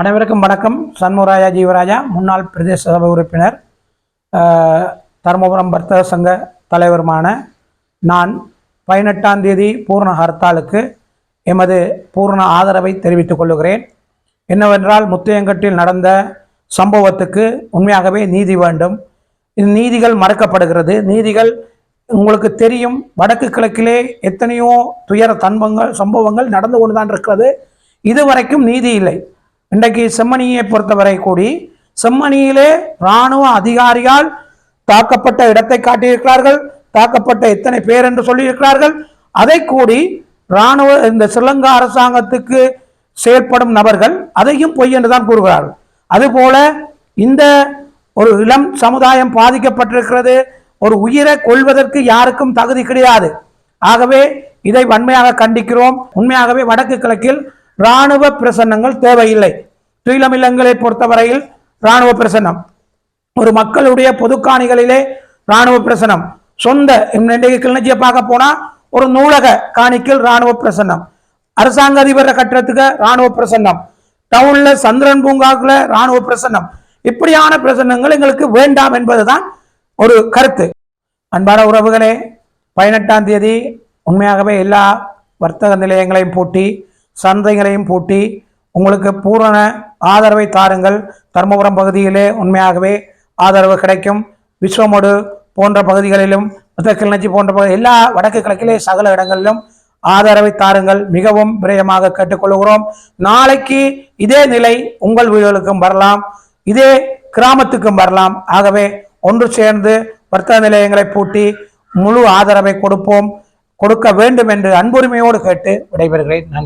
அனைவருக்கும் வணக்கம். சண்முகராஜா ஜீவராஜா முன்னாள் பிரதேச சபை உறுப்பினர் தருமபுரம் வர்த்தக சங்க தலைவருமான நான் பதினெட்டாம் தேதி பூர்ண ஹர்த்தாலுக்கு எமது பூர்ண ஆதரவை தெரிவித்துக் கொள்கிறேன் என்னவென்றால் முத்தையங்கட்டில் நடந்த சம்பவத்துக்கு உண்மையாகவே நீதி வேண்டும். இது நீதிகள் மறக்கப்படுகிறது. நீதிகள் உங்களுக்கு தெரியும். வடக்கு கிழக்கிலே எத்தனையோ துயர தன்பங்கள் சம்பவங்கள் நடந்து கொண்டுதான் இருக்கிறது. இதுவரைக்கும் நீதி இல்லை. இன்றைக்கு செம்மணியை பொறுத்தவரை கூடி செம்மணியிலே இராணுவ அதிகாரியால் தாக்கப்பட்ட இடத்தை காட்டியிருக்கிறார்கள் தாக்கப்பட்ட எத்தனை பேர் என்று சொல்லியிருக்கிறார்கள். அதை கூடி இராணுவ இந்த ஸ்ரீலங்கா அரசாங்கத்துக்கு செயற்படும் நபர்கள் அதையும் பொய் என்று தான் கூறுகிறார்கள். அதுபோல இந்த ஒரு இளம் சமுதாயம் பாதிக்கப்பட்டிருக்கிறது ஒரு உயிரை கொள்வதற்கு யாருக்கும் தகுதி கிடையாது. ஆகவே இதை வன்மையாக கண்டிக்கிறோம். உண்மையாகவே வடக்கு கிழக்கில் இராணுவ பிரசன்னங்கள் தேவையில்லை. துயிலமில்லங்களை பொறுத்தவரையில் இராணுவ பிரசன்னம். ஒரு மக்களுடைய பொதுக்காணிகளிலே இராணுவ பிரசனம் சொந்த இன்றைக்கு கிளிநொச்சியை பார்க்க போனா ஒரு நூலக காணிக்கில் இராணுவ பிரசன்னம். அரசாங்க அதிபர கட்டடத்துக்கு இராணுவ பிரசன்னம். டவுன்ல சந்திரன் பூங்காக்குல இராணுவ பிரசன்னம். இப்படியான பிரசன்னங்கள் எங்களுக்கு வேண்டாம் என்பதுதான் ஒரு கருத்து. அன்பான உறவுகளே பதினெட்டாம் தேதி உண்மையாகவே எல்லா வர்த்தக நிலையங்களையும் பூட்டி சந்தைகளையும் பூட்டி உங்களுக்கு பூரண ஆதரவை தாருங்கள். தருமபுரம் பகுதியிலே உண்மையாகவே ஆதரவு கிடைக்கும். விஸ்வமோடு போன்ற பகுதிகளிலும் கிளர்ச்சி போன்ற பகுதி எல்லா வடக்கு கிழக்கிலே சகல இடங்களிலும் ஆதரவை தாருங்கள். மிகவும் விரயமாக கேட்டுக்கொள்கிறோம். நாளைக்கு இதே நிலை உங்கள் வீடுகளுக்கும் வரலாம். இதே கிராமத்துக்கும் வரலாம். ஆகவே ஒன்று சேர்ந்து வர்த்தக நிலையங்களை பூட்டி முழு ஆதரவை கொடுப்போம். கொடுக்க வேண்டும் என்று அன்புரிமையோடு கேட்டு விடைபெறுகிறேன். நன்றி.